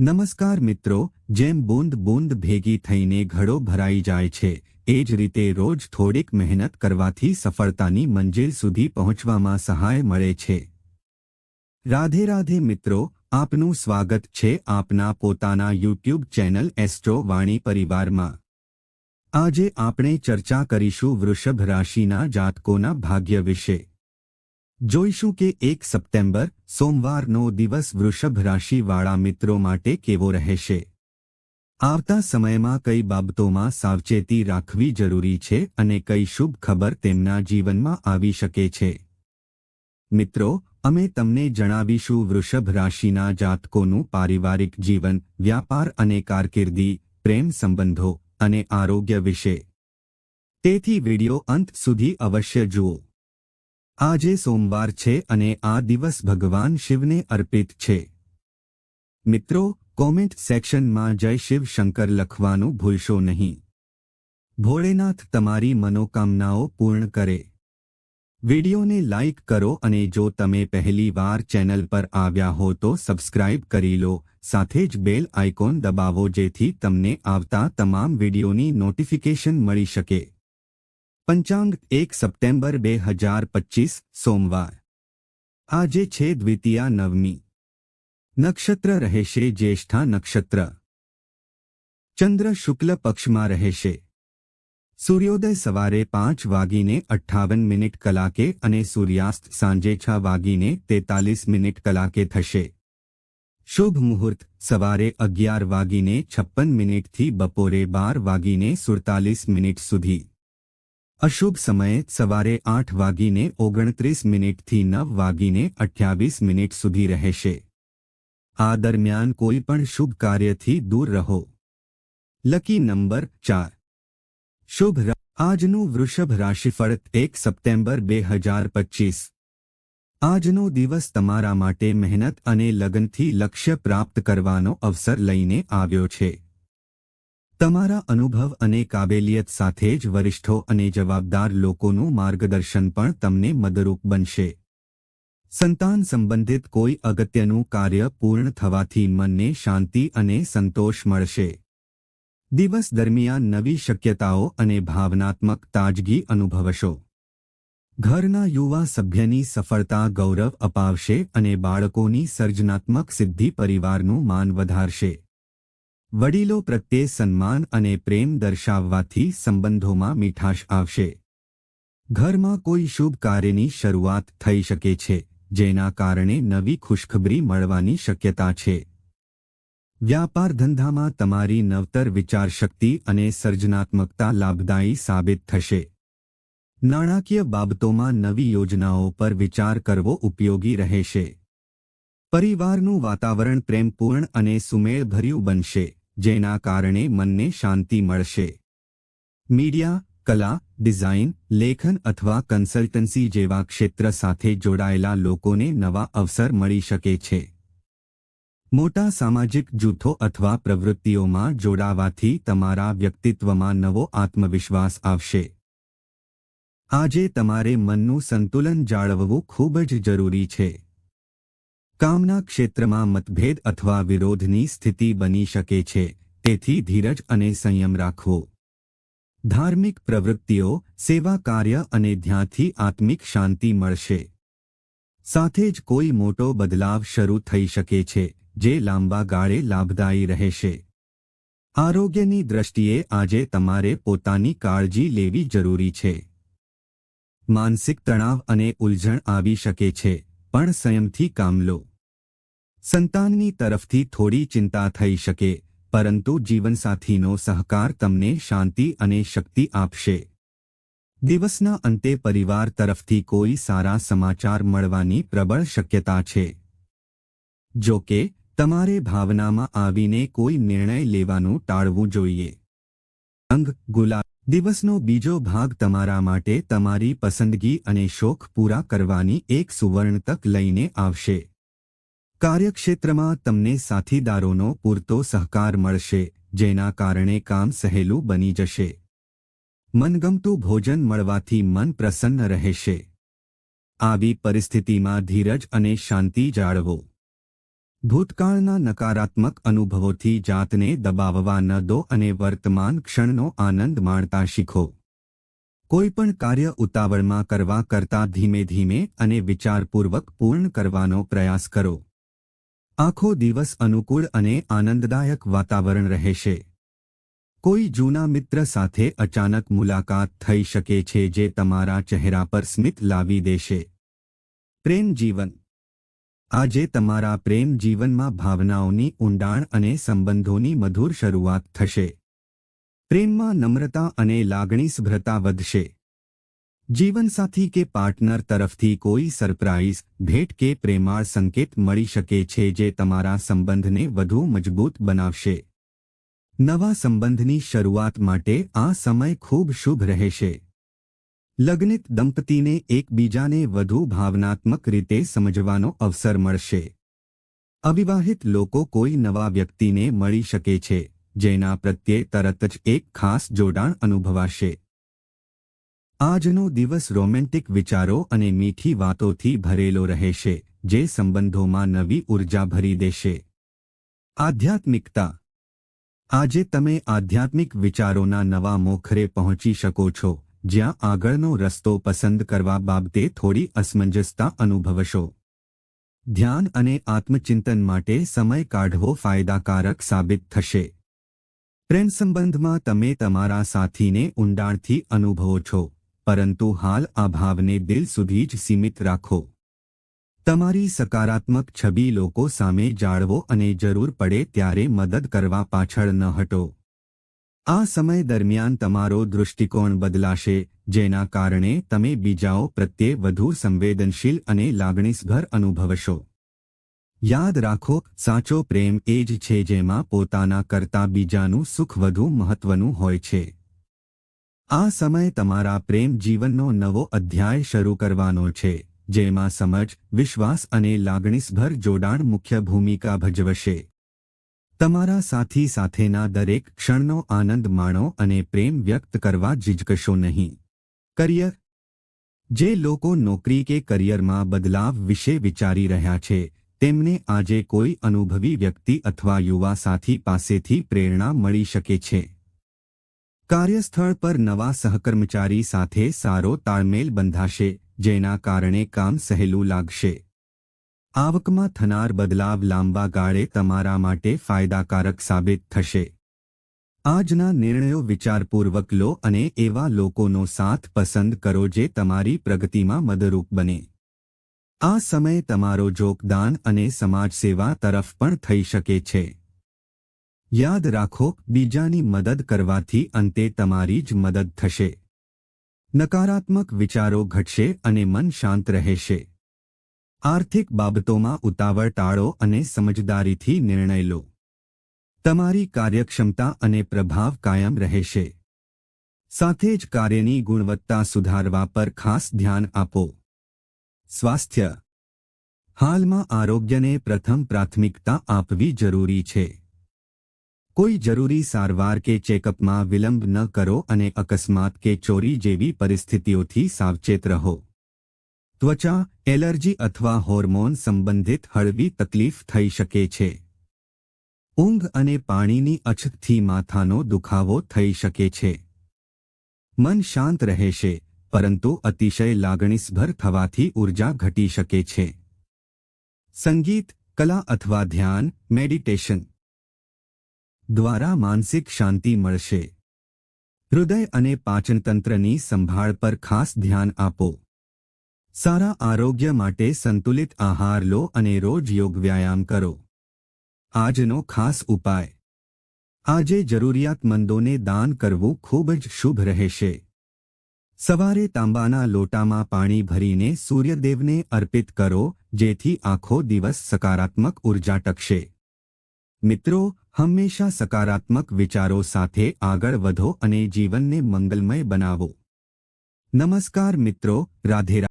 નમસ્કાર મિત્રો, જેમ બૂંદ બૂંદ ભેગી થઈને ઘડો ભરાઈ જાય છે, એ જ રીતે રોજ થોડીક મહેનત કરવાથી સફળતાની મંજિલ સુધી પહોંચવામાં સહાય મળે છે. રાધે રાધે મિત્રો, આપનું સ્વાગત છે આપના પોતાના યુટ્યુબ ચેનલ એસ્ટ્રો વાણી પરિવારમાં. આજે આપણે ચર્ચા કરીશું વૃષભ રાશિના જાતકોના ભાગ્ય વિશે. જોઈશું કે એક સપ્ટેમ્બર, સોમવારનો દિવસ વૃષભ રાશિવાળા મિત્રો માટે કેવો રહેશે? આવતા સમયમાં કઈ બાબતોમાં સાવચેતી રાખવી જરૂરી છે અને કઈ શુભ ખબર તેમના જીવનમાં આવી શકે છે? મિત્રો, અમે તમને જણાવીશું વૃષભ રાશિના જાતકોનું પારિવારિક જીવન, વ્યાપાર અને કારકિર્દી, પ્રેમ સંબંધો અને આરોગ્ય વિશે. તેથી વિડિયો અંત સુધી અવશ્ય જુઓ. આજે સોમવાર છે અને આ દિવસ ભગવાન શિવને અર્પિત છે. મિત્રો કોમેન્ટ સેક્શનમાં જય શિવ શંકર લખવાનું ભૂલશો નહીં. ભોળેનાથ તમારી મનોકામનાઓ પૂર્ણ કરે. વિડિયોને લાઇક કરો અને જો તમે પહેલી વાર ચેનલ પર આવ્યા હો તો સબસ્ક્રાઇબ કરી લો, સાથે જ બેલ આઇકોન દબાવો જેથી તમને આવતા તમામ વિડિયોની નોટિફિકેશન મળી શકે. પંચાંગ એક સપ્ટેમ્બર બે હજાર પચીસ સોમવાર આજે છે દ્વિતીયા નવમી નક્ષત્ર રહેશે જ્યેષ્ઠા નક્ષત્ર ચંદ્ર શુક્લ પક્ષમાં રહેશે સૂર્યોદય સવારે પાંચ વાગીને અઠ્ઠાવન મિનિટ કલાકે અને સૂર્યાસ્ત સાંજે છ વાગીને તેતાલીસ મિનિટ કલાકે થશે શુભ મુહૂર્ત સવારે અગિયાર વાગીને છપ્પન મિનિટથી બપોરે બાર વાગીને સુડતાલીસ મિનિટ સુધી અશુભ સમયે સવારે આઠ વાગીને ઓગણત્રીસ મિનિટથી નવ વાગીને અઠ્યાવીસ મિનિટ સુધી રહેશે. આ દરમિયાન કોઈ પણ શુભ કાર્યથી દૂર રહો. લકી નંબર ચાર. શુભ આજનું વૃષભ રાશિફળ એક સપ્ટેમ્બર બે હજાર પચીસ. આજનો દિવસ તમારા માટે મહેનત અને લગનથી લક્ષ્ય પ્રાપ્ત કરવાનો અવસર લઈને આવ્યો છે. તમારા અનુભવ અને કાબેલિયત સાથે જ વરિષ્ઠો અને જવાબદાર લોકોનું માર્ગદર્શન પણ તમને મદરૂપ બનશે. સંતાન સંબંધિત કોઈ અગત્યનું કાર્ય પૂર્ણ થવાથી મનને શાંતિ અને સંતોષ મળશે. દિવસ દરમિયાન નવી શક્યતાઓ અને ભાવનાત્મક તાજગી અનુભવશો. ઘરના યુવા સભ્યની સફળતા ગૌરવ અપાવશે અને બાળકોની સર્જનાત્મક સિદ્ધિ પરિવારનું માન વધારશે. વડીલો પ્રત્યે સન્માન અને પ્રેમ દર્શાવવાથી સંબંધોમાં મીઠાશ આવશે. ઘરમાં કોઈ શુભ કાર્યની શરૂઆત થઈ શકે છે, જેના કારણે નવી ખુશખબરી મળવાની શક્યતા છે. વ્યાપાર ધંધામાં તમારી નવતર વિચારશક્તિ અને સર્જનાત્મકતા લાભદાયી સાબિત થશે. નાણાકીય બાબતોમાં નવી યોજનાઓ પર વિચાર કરવો ઉપયોગી રહેશે. પરિવારનું વાતાવરણ પ્રેમપૂર્ણ અને સુમેળભર્યું બનશે, જેના કારણે મનને શાંતિ મળશે. મીડિયા, કલા, ડિઝાઇન, લેખન અથવા કન્સલ્ટન્સી જેવા ક્ષેત્ર સાથે જોડાયેલા લોકોને નવા અવસર મળી શકે છે. મોટા સામાજિક જૂથો અથવા પ્રવૃત્તિઓમાં જોડાવાથી તમારા વ્યક્તિત્વમાં નવો આત્મવિશ્વાસ આવશે. આજે તમારે મનનું સંતુલન જાળવવું ખૂબ જ જરૂરી છે. કામના ક્ષેત્રમાં મતભેદ અથવા વિરોધની સ્થિતિ બની શકે છે, તેથી ધીરજ અને સંયમ રાખવો ધાર્મિક પ્રવૃત્તિઓ, સેવા કાર્ય અને ધ્યાનથી આત્મિક શાંતિ મળશે. સાથે જ કોઈ મોટો બદલાવ શરૂ થઈ શકે છે, જે લાંબા ગાળે લાભદાયી રહેશે. આરોગ્યની દ્રષ્ટિએ આજે તમારે પોતાની કાળજી લેવી જરૂરી છે. માનસિક તણાવ અને ઉલઝણ આવી શકે છે પણ સંયમથી કામ લો. સંતાનની તરફથી થોડી ચિંતા થઈ શકે, પરંતુ જીવનસાથીનો સહકાર તમને શાંતિ અને શક્તિ આપશે. દિવસના અંતે પરિવાર તરફથી કોઈ સારા સમાચાર મળવાની પ્રબળ શક્યતા છે. જો કે, તમારે ભાવનામાં આવીને કોઈ નિર્ણય લેવાનું ટાળવું જોઈએ. અંગ, ગુલાબ દિવસનો બીજો ભાગ તમારા માટે તમારી પસંદગી અને શોખ પૂરા કરવાની એક સુવર્ણ તક લઈને આવશે. કાર્યક્ષેત્રમાં તમને સાથીદારોનો પૂરતો સહકાર મળશે, જેના કારણે કામ સહેલું બની જશે. મનગમતું ભોજન મળવાથી મન પ્રસન્ન રહેશે. આવી પરિસ્થિતિમાં ધીરજ અને શાંતિ જાળવો. ભૂતકાળના નકારાત્મક અનુભવોથી જાતને દબાવવા ન દો અને વર્તમાન ક્ષણનો આનંદ માણતા શીખો. કોઈપણ કાર્ય ઉતાવળમાં કરવા કરતાં ધીમે ધીમે અને વિચારપૂર્વક પૂર્ણ કરવાનો પ્રયાસ કરો. આખો દિવસ અનુકૂળ અને આનંદદાયક વાતાવરણ રહેશે. કોઈ જૂના મિત્ર સાથે અચાનક મુલાકાત થઈ શકે છે જે તમારા ચહેરા પર સ્મિત લાવી દેશે. પ્રેમ જીવન આજે તમારા પ્રેમ જીવનમાં ભાવનાઓની ઊંડાણ અને સંબંધોની મધુર શરૂઆત થશે. પ્રેમમાં નમ્રતા અને લાગણીસભ્રતા વધશે. જીવનસાથી કે પાર્ટનર તરફથી કોઈ સરપ્રાઇઝ ભેટ કે પ્રેમાળ સંકેત મળી શકે છે જે તમારા સંબંધને વધુ મજબૂત બનાવશે. નવા સંબંધની શરૂઆત માટે આ સમય ખૂબ શુભ રહેશે. લગ્નિત દંપતીને એકબીજાને વધુ ભાવનાત્મક રીતે સમજવાનો અવસર મળશે. અવિવાહિત લોકો કોઈ નવા વ્યક્તિને મળી શકે છે, જેના પ્રત્યે તરત જ એક ખાસ જોડાણ અનુભવાશે. આજનો દિવસ રોમેન્ટિક વિચારો અને મીઠી વાતોથી ભરેલો રહેશે, જે સંબંધોમાં નવી ઊર્જા ભરી દેશે. આધ્યાત્મિકતા. આજે તમે આધ્યાત્મિક વિચારોના નવા મોખરે પહોંચી શકો છો. જ્યાં આગળનો રસ્તો પસંદ કરવા બાબતે થોડી અસમંજસતા અનુભવશો. ધ્યાન અને આત્મચિંતન માટે સમય કાઢવો ફાયદાકારક સાબિત થશે. પ્રેમ સંબંધમાં તમે તમારા સાથીને ઊંડાણથી અનુભવો છો, પરંતુ હાલ આ ભાવને દિલ સુધી જ સીમિત રાખો. તમારી સકારાત્મક છબી લોકો સામે જાળવો અને જરૂર પડે ત્યારે મદદ કરવા પાછળ ન હટો. આ સમય દરમિયાન તમારો દૃષ્ટિકોણ બદલાશે, જેના કારણે તમે બીજાઓ પ્રત્યે વધુ સંવેદનશીલ અને લાગણીસભર અનુભવશો. યાદ રાખો, સાચો પ્રેમ એ જ છે જેમાં પોતાના કરતા બીજાનું સુખ વધુ મહત્વનું હોય છે. આ સમય તમારા પ્રેમ જીવનનો નવો અધ્યાય શરૂ કરવાનો છે, જેમાં સમજ, વિશ્વાસ અને લાગણીસભર જોડાણ મુખ્ય ભૂમિકા ભજવશે. તમારા સાથી સાથેના દરેક ક્ષણનો આનંદ માણો અને પ્રેમ વ્યક્ત કરવા ઝિઝકશો નહીં. કરિયર. જે લોકો નોકરી કે કરિયરમાં બદલાવ વિશે વિચારી રહ્યા છે, તેમને આજે કોઈ અનુભવી વ્યક્તિ અથવા યુવા સાથી પાસેથી પ્રેરણા મળી શકે છે. કાર્યસ્થળ પર નવા સહકર્મચારી સાથે સારો તાળમેલ બંધાશે, જેના કારણે કામ સહેલું લાગશે. આવકમાં થનાર બદલાવ લાંબા ગાળે તમારા માટે ફાયદાકારક સાબિત થશે. આજના નિર્ણયો વિચારપૂર્વક લો અને એવા લોકોનો સાથ પસંદ કરો જે તમારી પ્રગતિમાં મદરૂપ બને. આ સમય તમારો જોગદાન અને સમાજસેવા તરફ પણ થઈ શકે છે. યાદ રાખો, બીજાની મદદ કરવાથી અંતે તમારી જ મદદ થશે. નકારાત્મક વિચારો ઘટશે અને મન શાંત રહેશે. આર્થિક બાબતોમાં ઉતાવળ ટાળો અને સમજદારીથી નિર્ણય લો. તમારી કાર્યક્ષમતા અને પ્રભાવ કાયમ રહેશે. સાથે જ કાર્યની ગુણવત્તા સુધારવા પર ખાસ ધ્યાન આપો. સ્વાસ્થ્ય. હાલમાં આરોગ્યને પ્રથમ પ્રાથમિકતા આપવી જરૂરી છે. કોઈ જરૂરી સારવાર કે ચેકઅપમાં વિલંબ ન કરો અને અકસ્માત કે ચોરી જેવી પરિસ્થિતિઓથી સાવચેત રહો. ત્વચા, એલર્જી અથવા હોર્મોન સંબંધિત હળવી તકલીફ થઈ શકે છે. ઊંઘ અને પાણીની અછતથી માથાનો દુખાવો થઈ શકે છે. મન શાંત રહેશે, પરંતુ અતિશય લાગણીસભર થવાથી ઊર્જા ઘટી શકે છે. સંગીત, કલા અથવા ધ્યાન, મેડિટેશન દ્વારા માનસિક શાંતિ મળશે. હૃદય અને પાચનતંત્રની સંભાળ પર ખાસ ધ્યાન આપો. સારા આરોગ્ય માટે સંતુલિત આહાર લો અને રોજ યોગ વ્યાયામ કરો. આજનો ખાસ ઉપાય. આજે જરૂરિયાતમંદોને દાન કરવું ખૂબ જ શુભ રહેશે. સવારે તાંબાના લોટામાં પાણી ભરીને સૂર્યદેવને અર્પિત કરો, જેથી આખો દિવસ સકારાત્મક ઊર્જા ટકશે. મિત્રો, હંમેશા સકારાત્મક વિચારો સાથે આગળ વધો અને જીવનને મંગલમય બનાવો. નમસ્કાર મિત્રો, રાધે